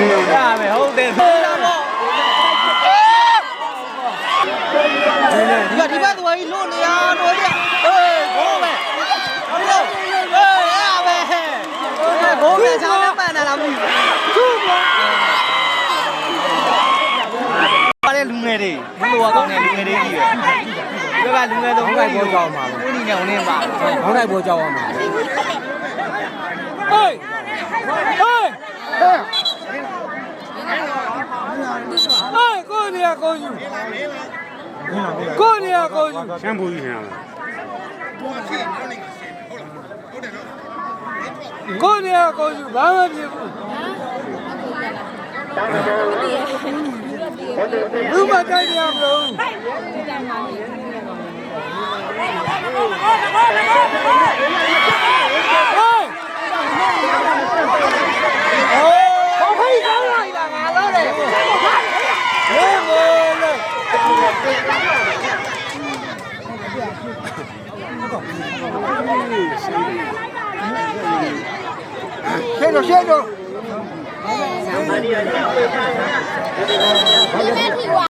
ရမယ်ဟုတ်တယ်ဒီကဒီဘက်သွားပြီးလို့နေရလို့ပြဟေးဘိုးပဲဟေးဟေးရပဲဟေးဘိုးပဲချောင်းနဲ့ပန်နေလားမသိဘူးပါလေလူငယ်တွေဘလိုကောင်းတဲ့လူငယ်တွေကြီးပဲဒီဘက်ကလူငယ်တော့ဟိုတိုင်းပေါ်ကြောင်းပါဘူးဦးညီညောင်နဲ့ပါဟိုတိုင်းပေါ်ကြောင်းပါဟေးဟေး ရကိုယူကိုနေရကိုယူရှမ်းဘူးကြီးနေရလားကိုနေရကိုယူဘာမှဖြစ်ဘူးဘူးမတိုက်ရမလို့ဟေးဟေး ဘောဖိတ်ကောင်းလာပြီလားငါလို့လေ လေ မေလေရှင်းတော့ရှင်းတော့ဒီမဲ့ထိွာ